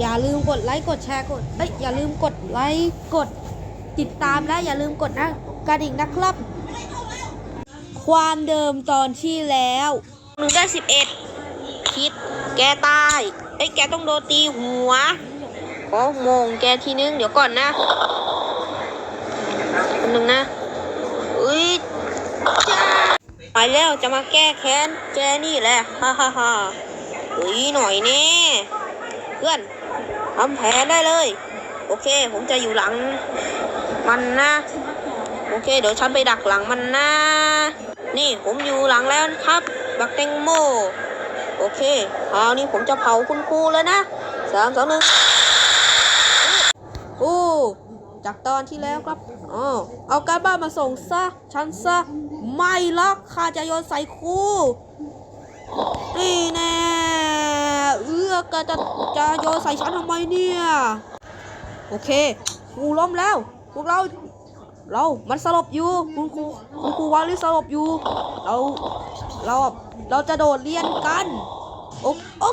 อย่าลืมกดไลค์กดแชร์กดเอ้ยอย่าลืมกดไลค์กดติดตามและอย่าลืมกดนะกระดิ่งนะครับ ความเดิมตอนที่แล้วหนึ่งได้สิบเอ็ดคิด แกตายเอ้แกต้องโดนตีหัวขอโมงแกทีนึง เดี๋ยวก่อนนะคนหนึ่งนะอุ้ยจ้าไปแล้วจะมาแก้แค้นแกนี่แหละ ฮ่าฮ่าฮ่าอุ้ยหน่อยแน่เพื่อน ทำแผนได้เลย โอเค ผมจะอยู่หลังมันนะ โอเค เดี๋ยวฉันไปดักหลังมันนะ นี่ผมอยู่หลังแล้วนะครับ บักแตงโม โอเคคราวนี้ผมจะเผาคุณครูแล้วนะสามสองหนึ่งโอ้จากตอนที่แล้วครับอ๋อเอาการบ้านมาส่งซะ ฉันซะ ไม่ล็อกข้าจะโยนใส่ครูนี่แน่ เอื้อกจะจะโยนใส่ฉันทำไมเนี่ย โอเคครูล้มแล้ว พวกเรา เรา มันสลบอยู่ คุณครู คุณครูวาลิสลบอยู่ เรา เรา เราจะโดดเรียนกัน โอ๊โอ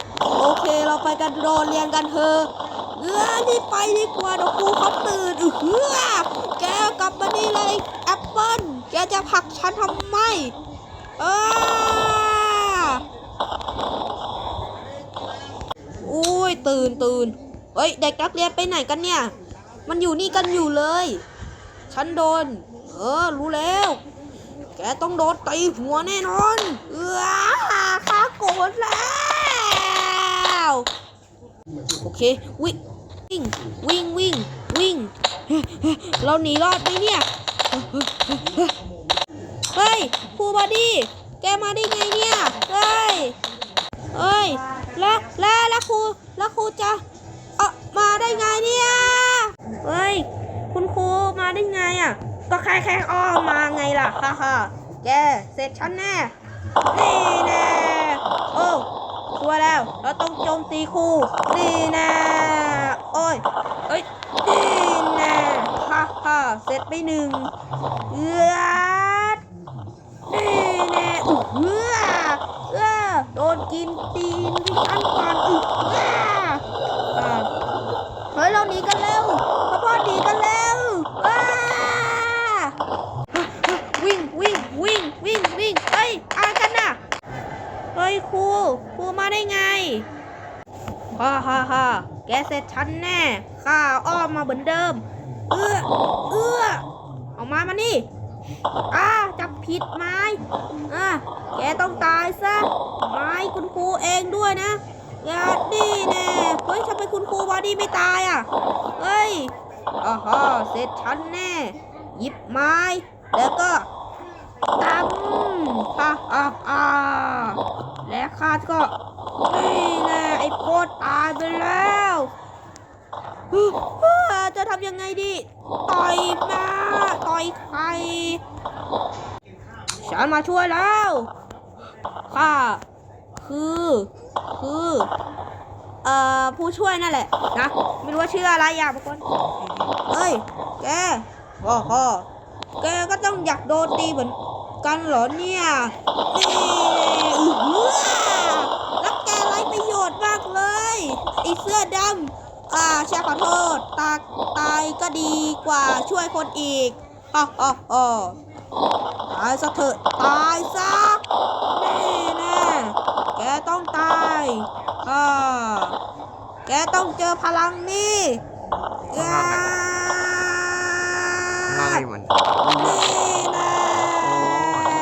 โอเค เราไปกันโดดเรียนกันเถอะเออนี่ไปดีกว่าเดี๋ยวครูเขาตื่นเฮ้อแกกลับมานี่เลยแอปเปิ้ลแกจะผลักฉันทำไม เอออุ้ย ตื่นตื่นเฮ้ยเด็กนักเรียนไปไหนกันเนี่ย มันอยู่นี่กันอยู่เลย ฉันโดน เออ รู้แล้ว แกต้องโดนตีหัวแน่นอนเออข้าโกรธแล้วโอเควิ่งวิ่งวิ่งวิ่งวิ่ง เราหนีรอดไหมเนี่ย เฮ้ยครูบอดี้แกมาได้ไงเนี่ย เฮ้ยเอ้ย แล้วแล้วแล้วครู แล้วครูจะเออมาได้ไงเนี่ยเฮ้ยคุณครูมาได้ไงอะ ก็แค่แค่อ้อมมาไงล่ะฮ่าฮ่าแกเสร็จฉันแน่นี่แน่โอ้ชัวแล้วเราต้องโจมตีครูนี่แน่โอ้ยเอ้ยนี่แน่ฮ่าฮ่าเสร็จไปหนึ่งเอือดนี่แน่อุ๊ยเอือเอือโดนกินตีนก่อนอึเอืออ่า เฮ้ยเราหนีกันเร็วพ่อพ่อหนีกันเร็วว้าวิ่งวิ่งวิ่งวิ่งวิ่งเฮ้ยอะไรกันน่ะ เฮ้ยครูครูมา ได้ไงฮ่าฮ่าฮ่าแกเสร็จฉันแน่ข้าอ้อมมาเหมือนเดิม เอื้อเอื้อออกมามานี่อ้าจับผิดไม้อะแกต้องตายซะไม้คุณครูเองด้วยนะอย่าดีแน่เฮ้ยทำไมคุณครูวาดีไม่ตายอะเฮ้ยอ๋อฮะเสร็จฉันแน่ หยิบไม้ แล้วก็ตำฮ่าฮ่าฮ่าและข้าก็ นี่แน่ ไอ้โพดตายไปแล้วจะทำยังไงดี ต่อยมาต่อยใครฉันมาช่วยแล้วข้าคือ คือ เอ่อ ผู้ช่วยนั่นแหละ นะ ไม่รู้ว่าชื่ออะไรอะบางคนเอ้ย แกฮ่อฮ่อแกก็ต้องอยากโดนตีเหมือนกันเหรอเนี่ยนี่อื้อหือแล้วแกไรประโยชน์มากเลยไอเสื้อดำอ่าฉันขอโทษ ตาตายก็ดีกว่าช่วยคนอีกฮ่าฮ่าฮ่าตายซะเถอะตายซะนี่แน่แกต้องตายอ่าแกต้องเจอพลังนี่ยาง่ายเหมือนนี่แน่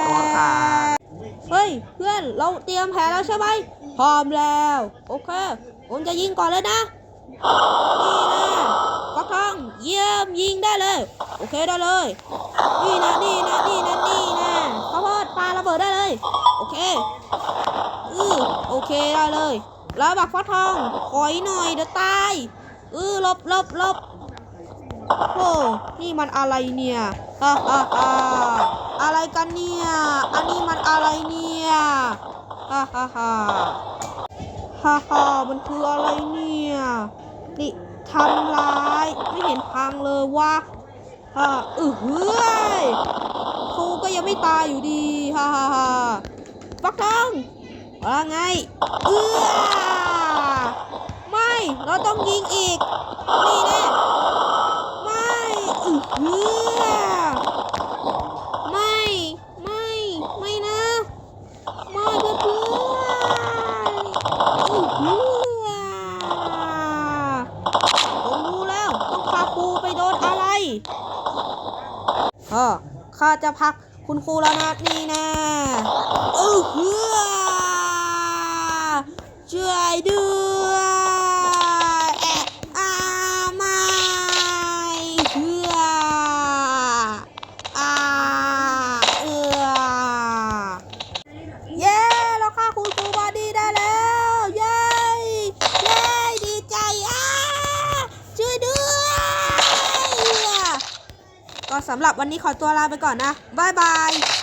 ตัวขาดเฮ้ย เพื่อนเราเตรียมแผนแล้วใช่ไหมพร้อมแล้ว โอเค ผมจะยิงก่อนเลยนะ นี่นะฟักทองเยี่ยมยิงได้เลย โอเคได้เลย นี่นะนี่นะนี่นะนี่นะข้าวโพดปลาระเบิดได้เลย โอเคอือโอเคได้เลย แล้วบักฟักทองถอยหน่อยเดี๋ยวตายอือลบลบลบโอ้นี่มันอะไรเนี่ยฮ่าฮ่าฮ่าอะไรกันเนี่ย อันนี้มันอะไรเนี่ยฮ่าฮ่าฮ่า ฮ่าฮ่ามันคืออะไรเนี่ยนี่ทำร้ายไม่เห็นพังเลยว่าฮ่าเออเฮ้ยเขาก็ยังไม่ตายอยู่ดีฮ่าฮ่าฮ่าฟักทองว่าไงเออไม่เราต้องยิงอีกนี่แน่ไม่เออ ก็ข้าจะพักคุณครูแล้วนะนี่แน่ สำหรับวันนี้ขอตัวลาไปก่อนนะบายบาย